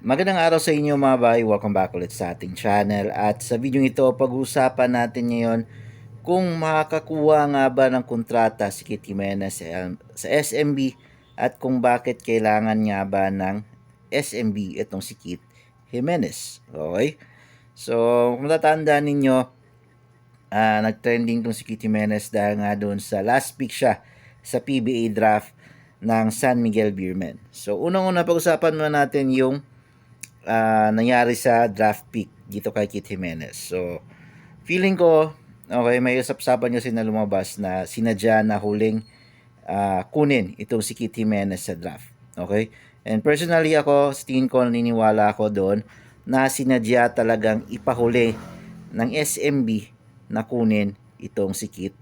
Magandang araw sa inyo mga bay, welcome back ulit sa ating channel at sa video ito pag-uusapan natin ngayon kung makakakuha nga ba ng kontrata si Kit Jimenez sa, SMB at kung bakit kailangan nga ba ng SMB itong si Kit Jimenez. Okay? So, kung matatandaan ninyo, ah nag-trending tong si Kit Jimenez dahil nga doon sa last pick siya sa PBA draft ng San Miguel Beermen. So, unang-una pag-usapan muna natin yung ah, nangyari sa draft pick dito kay Kit Jimenez. So, feeling ko, okay, may usap-usapan kasi na lumabas na sinadya na huling ah, kunin itong si Kit Jimenez sa draft. Okay? And personally ako, sa tingin ko, naniniwala ako doon na sinadya talagang ipahuli ng SMB na kunin itong si Kit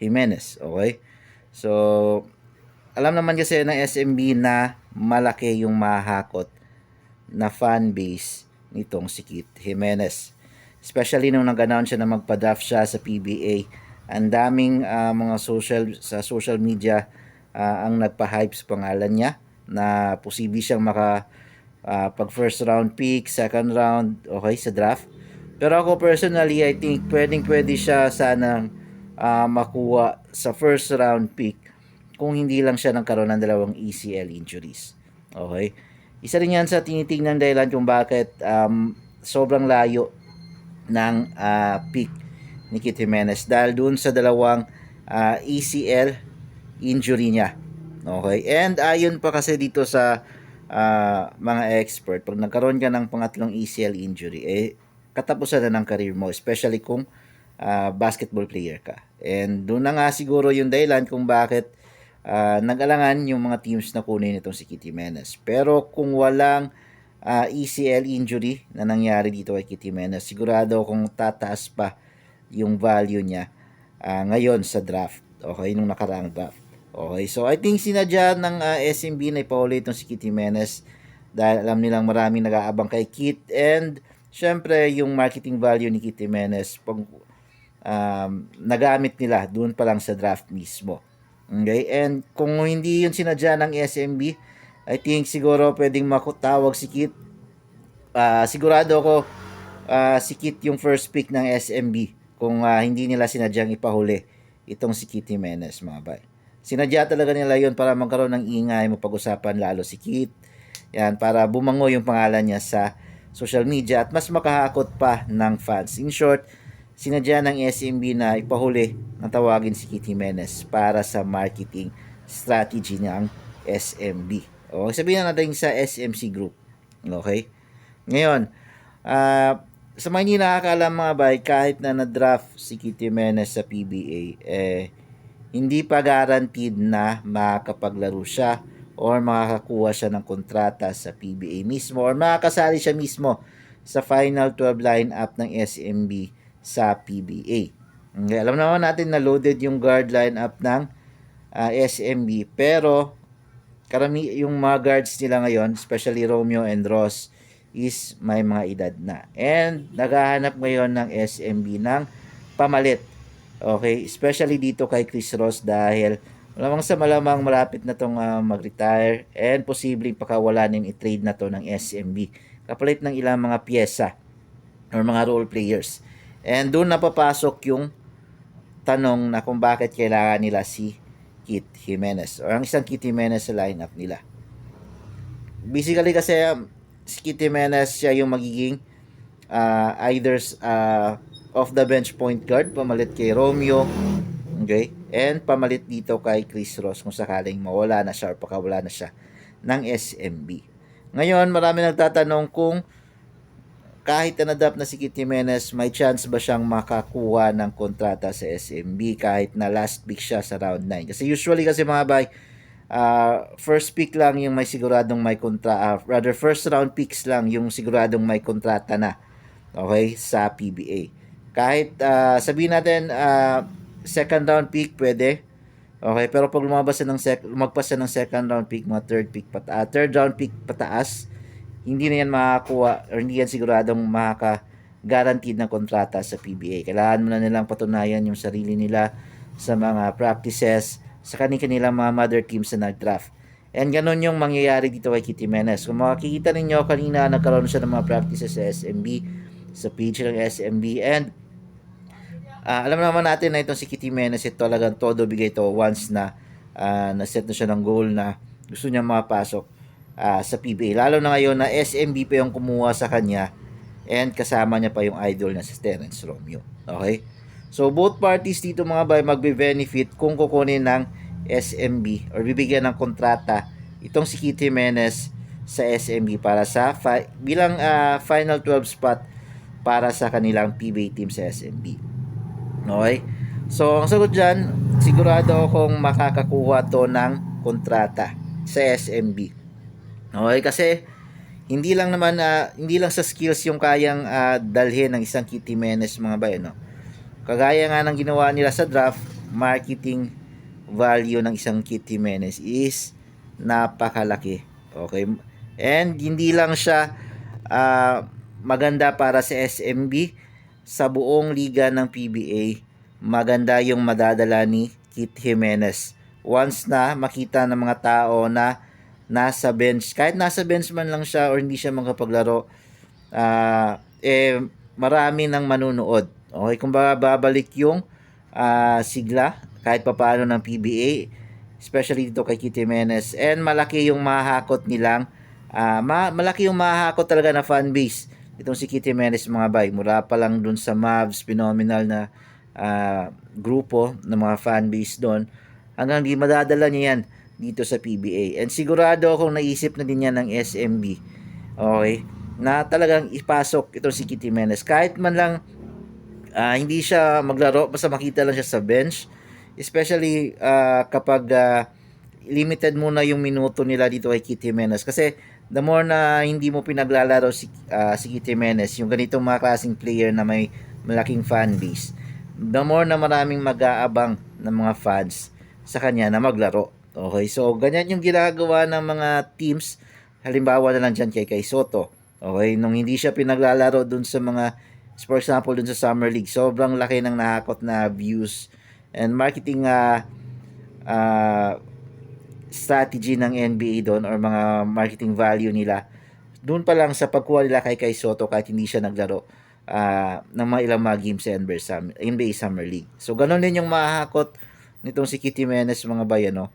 Jimenez. Okay? So, alam naman kasi ng SMB na malaki yung mahakot na fan base nitong si Kit Jimenez. Especially nung nag-announce siya na magpa-draft siya sa PBA. Ang daming ah, mga social sa social media ah, ang nagpa-hype sa pangalan niya na posible siyang maka ah, pag first round pick, second round, okay sa draft. Pero ako personally, I think pwedeng pwede siya sanang ah, makuha sa first round pick kung hindi lang siya nagkaroon ng dalawang ECL injuries. Okay? Isa rin yan sa tinitingnan dahilan kung bakit um, sobrang layo ng ah, pick ni Kit Jimenez dahil dun sa dalawang ah, ECL injury niya. Okay? And ayon pa kasi dito sa ah, mga expert, pag nagkaroon ka ng pangatlong ECL injury, eh, katapusan na ng career mo, especially kung ah, basketball player ka. And doon na nga siguro yung dahilan kung bakit ah, nag-alangan yung mga teams na kunin itong si Kitty Menes. Pero kung walang ah, ECL injury na nangyari dito kay Kitty Menes, sigurado kung tataas pa yung value niya ah, ngayon sa draft. Okay, nung nakaraang draft. Okay, so I think sinadya ng ah, SMB na ipauli itong si Kitty Menes dahil alam nilang maraming nag-aabang kay Kit and syempre yung marketing value ni Kitty Menes pag um, nagamit nila doon pa lang sa draft mismo. Okay? And kung hindi yun sinadya ng SMB, I think siguro pwedeng makutawag si Kit. Ah, sigurado ako ah, si Kit yung first pick ng SMB kung ah, hindi nila sinadyang ipahuli itong si Kit Jimenez mga bay. Sinadya talaga nila yun para magkaroon ng ingay, mapag-usapan lalo si Kit. Yan, para bumango yung pangalan niya sa social media at mas makahakot pa ng fans. In short, sinadya ng SMB na ipahuli ng tawagin si Kit Jimenez para sa marketing strategy ng SMB. O, sabihin na natin sa SMC Group. Okay? Ngayon, ah sa mga hindi nakakaalam mga bay, kahit na na-draft si Kit Jimenez sa PBA, eh, hindi pa guaranteed na makakapaglaro siya or makakakuha siya ng kontrata sa PBA mismo or makakasali siya mismo sa final 12 lineup ng SMB sa PBA. Okay, alam naman natin na loaded yung guard lineup ng ah, SMB pero karami yung mga guards nila ngayon, especially Romeo and Ross, is may mga edad na. And naghahanap ngayon ng SMB ng pamalit. Okay, especially dito kay Chris Ross dahil malamang sa malamang malapit na tong ah, mag-retire and posibleng pakawalanin i-trade na to ng SMB. Kapalit ng ilang mga pyesa or mga role players. And doon napapasok yung tanong na kung bakit kailangan nila si Kit Jimenez or ang isang Kit Jimenez sa lineup nila. Basically kasi um, si Kit Jimenez siya yung magiging uh, either uh, off the bench point guard pamalit kay Romeo okay and pamalit dito kay Chris Ross kung sakaling mawala na siya or pakawala na siya ng SMB ngayon marami nagtatanong kung kahit na nadapt na si Kit Jimenez, may chance ba siyang makakuha ng kontrata sa SMB kahit na last pick siya sa round 9? Kasi usually kasi mga bay, uh, first pick lang yung may siguradong may kontra, uh, rather first round picks lang yung siguradong may kontrata na. Okay, sa PBA. Kahit uh, sabihin natin uh, second round pick pwede. Okay, pero pag lumabas ng sec- lumagpas siya ng second round pick, mga third pick pata third round pick pataas, hindi na yan makakuha or hindi yan siguradong makaka guaranteed ng kontrata sa PBA. Kailangan mo na nilang patunayan yung sarili nila sa mga practices, sa kanilang mga mother teams na nag-draft. And ganun yung mangyayari dito kay Kitty Menes. Kung makikita ninyo, kanina nagkaroon siya ng mga practices sa SMB, sa page ng SMB. And ah, alam naman natin na itong si Kitty Menes, ito talagang todo bigay to once na ah, na-set na siya ng goal na gusto niya makapasok ah, sa PBA. Lalo na ngayon na SMB pa yung kumuha sa kanya and kasama niya pa yung idol na si Terence Romeo. Okay? So both parties dito mga bay magbe-benefit kung kukunin ng SMB or bibigyan ng kontrata itong si Kitty Menes sa SMB para sa fi- bilang ah, final 12 spot para sa kanilang PBA team sa SMB. Okay? So, ang sagot dyan, sigurado akong makakakuha to ng kontrata sa SMB. Okay? Kasi, hindi lang naman, ah, hindi lang sa skills yung kayang ah, dalhin ng isang Kitty Menes mga bayan, no? Kagaya nga ng ginawa nila sa draft, marketing value ng isang Kitty Menes is napakalaki. Okay? And hindi lang siya ah, maganda para sa SMB sa buong liga ng PBA. Maganda yung madadala ni Kit Jimenez. Once na makita ng mga tao na nasa bench, kahit nasa bench man lang siya or hindi siya makapaglaro, ah eh, marami nang manunood. Okay, kung ba babalik yung ah, sigla kahit papaano ng PBA, especially dito kay Kitty Menes. And malaki yung mahakot nilang, ah, ma- malaki yung mahakot talaga na fan base itong si Kitty Menes mga bay. Mura pa lang dun sa Mavs, phenomenal na ah, grupo ng mga fan base doon. Hanggang di madadala niya yan dito sa PBA. And sigurado akong naisip na din yan ng SMB. Okay? Na talagang ipasok itong si Kitty Menes. Kahit man lang ah, hindi siya maglaro, basta makita lang siya sa bench. Especially ah, kapag ah, limited muna yung minuto nila dito kay Kitty Menes. Kasi the more na hindi mo pinaglalaro si, ah, si Kitty Menes, yung ganitong mga klaseng player na may malaking fan base, the more na maraming mag-aabang ng mga fans sa kanya na maglaro. Okay, so ganyan yung ginagawa ng mga teams. Halimbawa na lang dyan kay Kay Soto. Okay, nung hindi siya pinaglalaro dun sa mga, for example, dun sa Summer League, sobrang laki ng nakakot na views and marketing ah ah, strategy ng NBA doon or mga marketing value nila doon pa lang sa pagkuha nila kay Kai Soto kahit hindi siya naglaro ah, ng mga ilang mga games sa NBA Summer, NBA Summer League. So ganun din yung mahahakot nitong si Kitty Menes mga bayan no.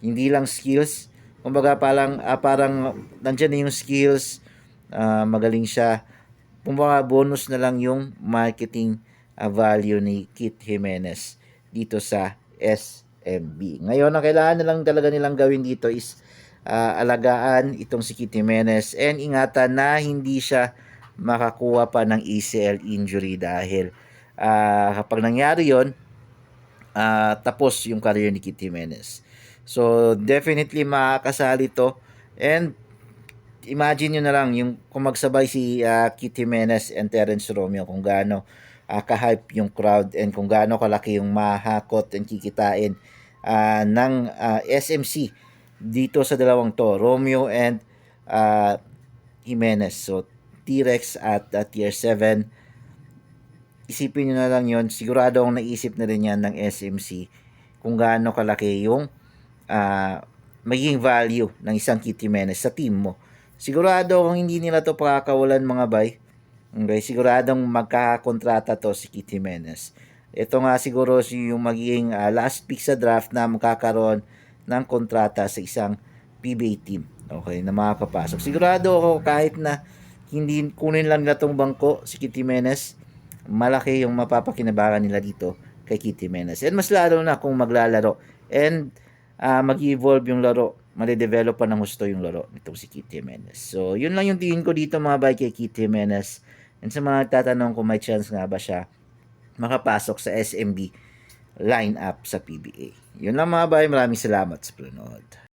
Hindi lang skills, kumbaga parang ah, parang nandiyan na yung skills, ah, magaling siya. Kumbaga bonus na lang yung marketing ah, value ni Kit Jimenez dito sa SMB. Ngayon, ang kailangan na lang talaga nilang gawin dito is ah, alagaan itong si Kit Jimenez and ingatan na hindi siya makakuha pa ng ACL injury dahil ah, kapag nangyari yon ah, tapos yung career ni Kit Jimenez. So, definitely makakasali to. And, imagine nyo na lang, yung kung magsabay si ah, Kit Jimenez and Terence Romeo, kung gaano ah, ka-hype yung crowd and kung gaano kalaki yung mahakot and kikitain ah, ng ah, SMC dito sa dalawang to, Romeo and ah, Jimenez. So, T-Rex at ah, Tier 7 isipin nyo na lang yon sigurado akong naisip na rin yan ng SMC kung gaano kalaki yung ah, magiging value ng isang Kitty Menes sa team mo. Sigurado kung hindi nila to pakakawalan mga bay, okay, siguradong magkakakontrata to si Kitty Menes. Ito nga siguro si yung magiging ah, last pick sa draft na magkakaroon ng kontrata sa isang PBA team. Okay, na makakapasok. Sigurado ako kahit na hindi kunin lang nila tong bangko si Kitty Menes, malaki yung mapapakinabangan nila dito kay Kitty Menes. And mas lalo na kung maglalaro. And ah, mag-evolve yung laro. Malidevelop pa ng gusto yung laro nitong si Kitty Menes. So, yun lang yung tingin ko dito mga bay kay Kitty Menes. And sa mga tatanong kung may chance nga ba siya makapasok sa SMB lineup sa PBA. Yun lang mga bay. Maraming salamat sa panonood.